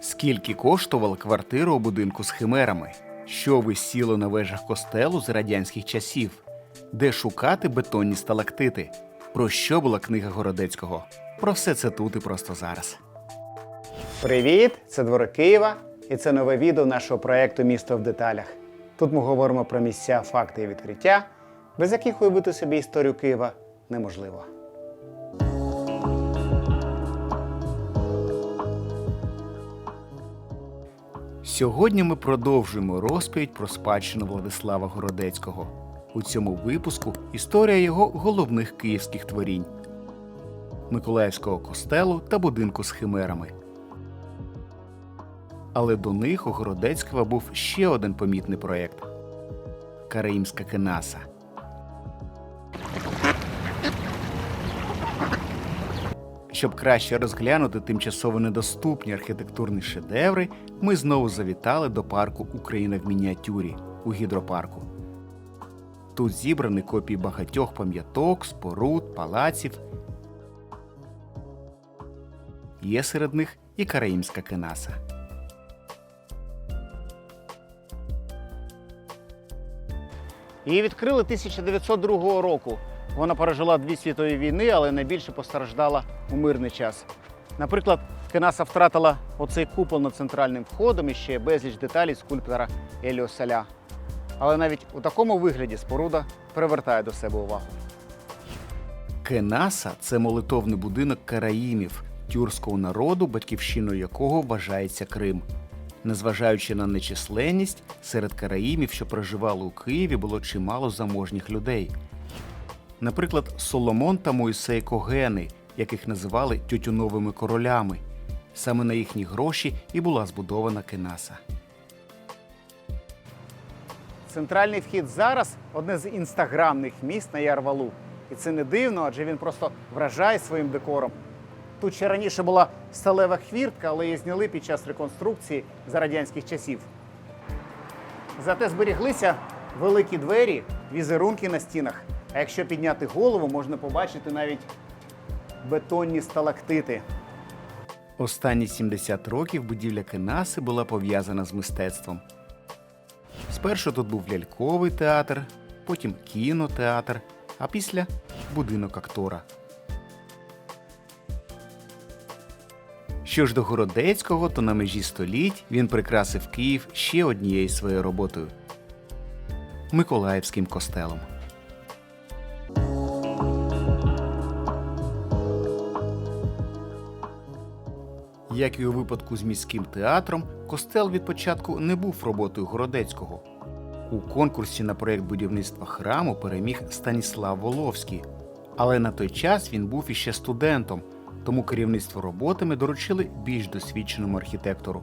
Скільки коштувала квартира у будинку з химерами? Що висіло на вежах костелу з радянських часів? Де шукати бетонні сталактити? Про що була книга Городецького? Про все це тут і просто зараз. Привіт! Це двори Києва, і це нове відео нашого проєкту Місто в деталях. Тут ми говоримо про місця, факти і відкриття, без яких уявити собі історію Києва неможливо. Сьогодні ми продовжуємо розповідь про спадщину Владислава Городецького. У цьому випуску історія його головних київських творінь Миколаївського костелу та будинку з химерами. Але до них у Городецького був ще один помітний проєкт Караїмська кенаса. Щоб краще розглянути тимчасово недоступні архітектурні шедеври, ми знову завітали до парку Україна в мініатюрі у гідропарку. Тут зібрані копії багатьох пам'яток, споруд, палаців. Є серед них і караїмська кенаса. Її відкрили 1902 року. Вона пережила дві світові війни, але найбільше постраждала у мирний час. Наприклад, Кенаса втратила оцей купол над центральним входом і ще безліч деталей скульптора Еліо Саля. Але навіть у такому вигляді споруда привертає до себе увагу. Кенаса це молитовний будинок караїмів, тюркського народу, батьківщиною якого вважається Крим. Незважаючи на нечисленність, серед караїмів, що проживали у Києві, було чимало заможніх людей. Наприклад, Соломон та Мойсей Когени, яких називали тютюновими королями. Саме на їхні гроші і була збудована Кенаса. Центральний вхід зараз одне з інстаграмних міст на Ярвалу. І це не дивно, адже він просто вражає своїм декором. Тут ще раніше була сталева хвіртка, але її зняли під час реконструкції за радянських часів. Зате зберіглися великі двері, візерунки на стінах. А якщо підняти голову, можна побачити навіть бетонні сталактити. Останні 70 років будівля Кенаси була пов'язана з мистецтвом. Спершу тут був ляльковий театр, потім кінотеатр, а після будинок актора. Що ж до Городецького, то на межі століть він прикрасив Київ ще однією своєю роботою Миколаївським костелом. Як і у випадку з міським театром, костел від початку не був роботою Городецького. У конкурсі на проєкт будівництва храму переміг Станіслав Воловський. Але на той час він був іще студентом, тому керівництво роботами доручили більш досвідченому архітектору.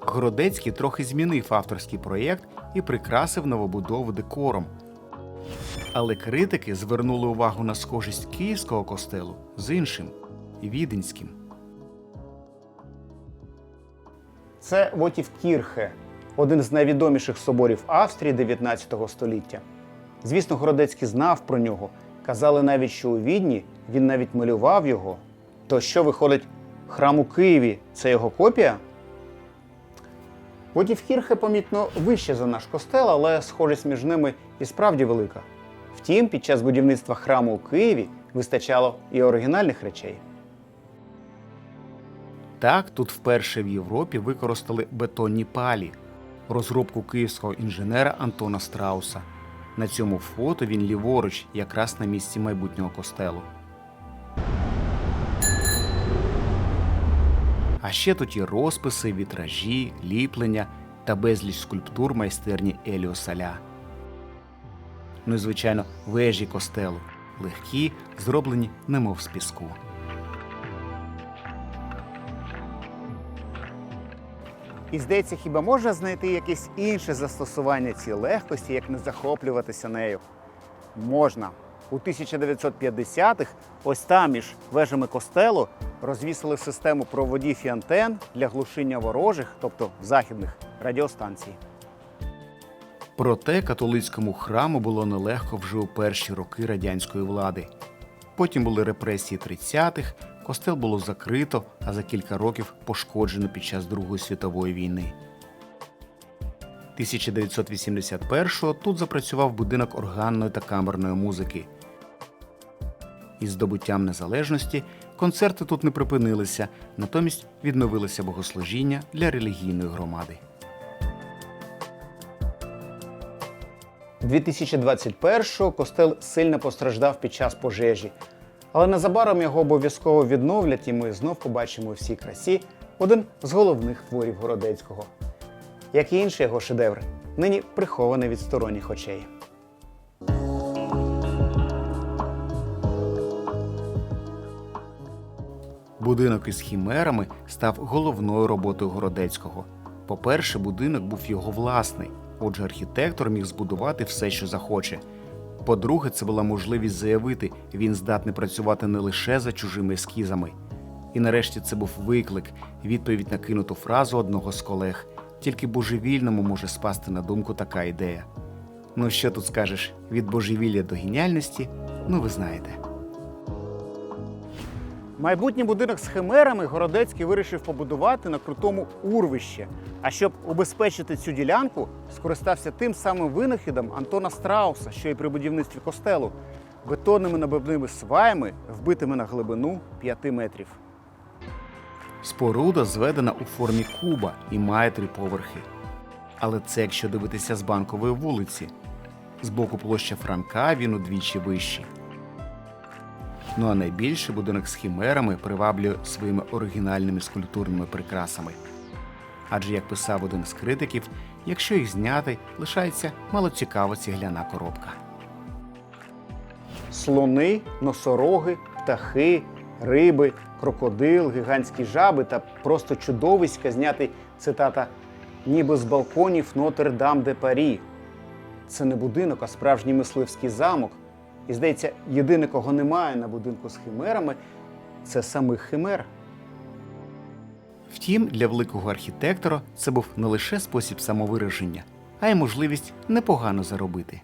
Городецький трохи змінив авторський проєкт і прикрасив новобудову декором. Але критики звернули увагу на схожість київського костелу з іншим віденським. Це Вотівкірхе, один з найвідоміших соборів Австрії 19 століття. Звісно, Городецький знав про нього. Казали навіть, що у Відні він навіть малював його. То що виходить, храм у Києві це його копія? Вотівкірхе помітно вище за наш костел, але схожість між ними і справді велика. Втім, під час будівництва храму у Києві вистачало і оригінальних речей. Так, тут вперше в Європі використали бетонні палі, розробку київського інженера Антона Страуса. На цьому фото він ліворуч, якраз на місці майбутнього костелу. А ще тут є розписи, вітражі, ліплення та безліч скульптур майстерні Еліо Саля. Ну і, звичайно, вежі костелу, легкі, зроблені немов з піску. І здається, хіба можна знайти якесь інше застосування цій легкості, як не захоплюватися нею? Можна. У 1950-х ось там між вежами костелу розвісили систему проводів і антен для глушіння ворожих, тобто західних радіостанцій. Проте католицькому храму було нелегко вже у перші роки радянської влади. Потім були репресії 30-х, Костел було закрито, а за кілька років пошкоджено під час Другої світової війни. 1981-го тут запрацював будинок органної та камерної музики. Із здобуттям незалежності концерти тут не припинилися, натомість відновилося богослужіння для релігійної громади. 2021-го костел сильно постраждав під час пожежі, але незабаром його обов'язково відновлять, і ми знов побачимо у всій красі один з головних творів Городецького. Як і інші його шедеври, нині прихований від сторонніх очей. Будинок із хімерами став головною роботою Городецького. По-перше, будинок був його власний, отже, архітектор міг збудувати все, що захоче. По-друге, це була можливість заявити, він здатний працювати не лише за чужими ескізами. І нарешті це був виклик, відповідь на кинуту фразу одного з колег. Тільки божевільному може спасти на думку така ідея. Ну що тут скажеш, від божевілля до геніальності? Ну ви знаєте. Майбутній будинок з химерами Городецький вирішив побудувати на крутому урвищі. А щоб убезпечити цю ділянку, скористався тим самим винахідом Антона Страуса, що і при будівництві костелу, бетонними набивними сваями, вбитими на глибину 5 метрів. Споруда зведена у формі куба і має три поверхи. Але це якщо дивитися з банкової вулиці. З боку площа Франка він удвічі вищий. Ну а найбільше будинок з хімерами приваблює своїми оригінальними скульптурними прикрасами. Адже, як писав один з критиків, якщо їх зняти, лишається малоцікава цегляна коробка. Слони, носороги, птахи, риби, крокодил, гігантські жаби та просто чудовиська зняти цитата ніби з балконів Нотр-Дам де Парі. Це не будинок, а справжній мисливський замок. І здається, єдине, кого немає на будинку з химерами, це самих химер. Втім, для великого архітектора це був не лише спосіб самовираження, а й можливість непогано заробити.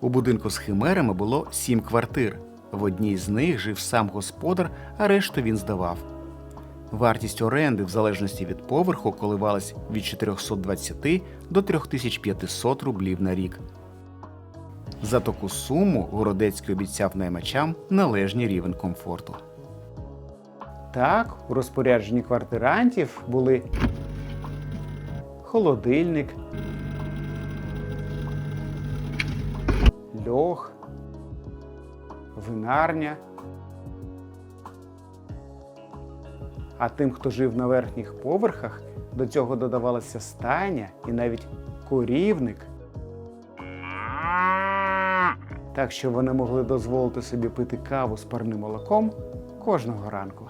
У будинку з химерами було сім квартир. В одній з них жив сам господар, а решту він здавав. Вартість оренди, в залежності від поверху, коливалась від 420 до 3500 рублів на рік. За таку суму Городецький обіцяв наймачам належний рівень комфорту. Так, у розпорядженні квартирантів були холодильник, льох, винарня. А тим, хто жив на верхніх поверхах, до цього додавалася стайня і навіть корівник. Так що вони могли дозволити собі пити каву з парним молоком кожного ранку.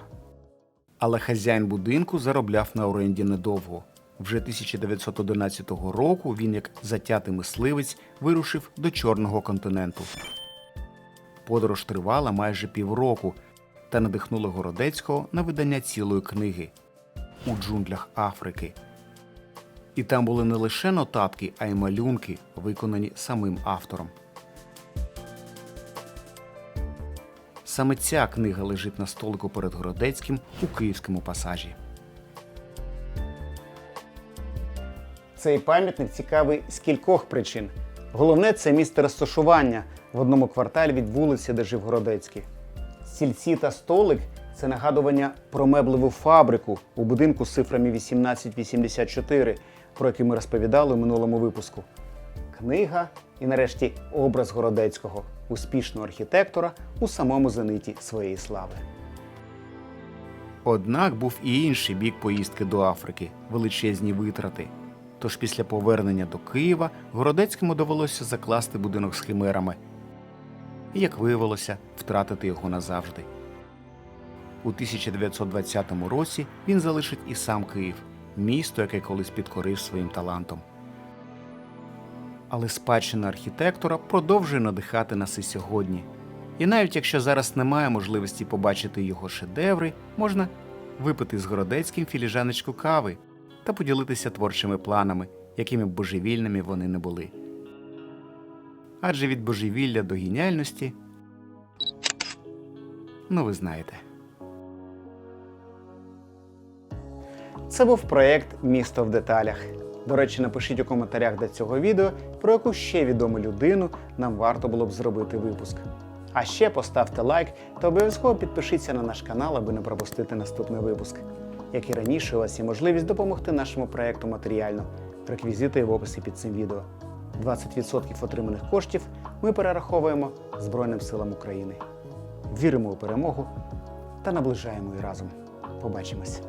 Але хазяїн будинку заробляв на оренді недовго. Вже 1911 року він, як затятий мисливець, вирушив до Чорного континенту. Подорож тривала майже півроку та надихнула Городецького на видання цілої книги у джунглях Африки. І там були не лише нотатки, а й малюнки, виконані самим автором. Саме ця книга лежить на столику перед Городецьким у київському пасажі. Цей пам'ятник цікавий з кількох причин. Головне це місце розташування в одному кварталі від вулиці, де жив Городецький. Стільці та столик це нагадування про меблеву фабрику у будинку з цифрами 1884, про який ми розповідали у минулому випуску. Книга і, нарешті, образ Городецького, успішного архітектора у самому зениті своєї слави. Однак був і інший бік поїздки до Африки величезні витрати. Тож після повернення до Києва Городецькому довелося закласти будинок з химерами. І, як виявилося, втратити його назавжди. У 1920 році він залишить і сам Київ, місто, яке колись підкорив своїм талантом. Але спадщина архітектора продовжує надихати нас і сьогодні. І навіть якщо зараз немає можливості побачити його шедеври, можна випити з Городецьким філіжаночку кави та поділитися творчими планами, якими б божевільними вони не були. Адже від божевілля до геніальності. Ну, ви знаєте. Це був проєкт Місто в деталях. До речі, напишіть у коментарях до цього відео, про яку ще відому людину нам варто було б зробити випуск. А ще поставте лайк та обов'язково підпишіться на наш канал, аби не пропустити наступний випуск. Як і раніше, у вас є можливість допомогти нашому проєкту матеріально. Реквізити в описі під цим відео. 20% отриманих коштів ми перераховуємо Збройним силам України. Віримо у перемогу та наближаємо її разом. Побачимось!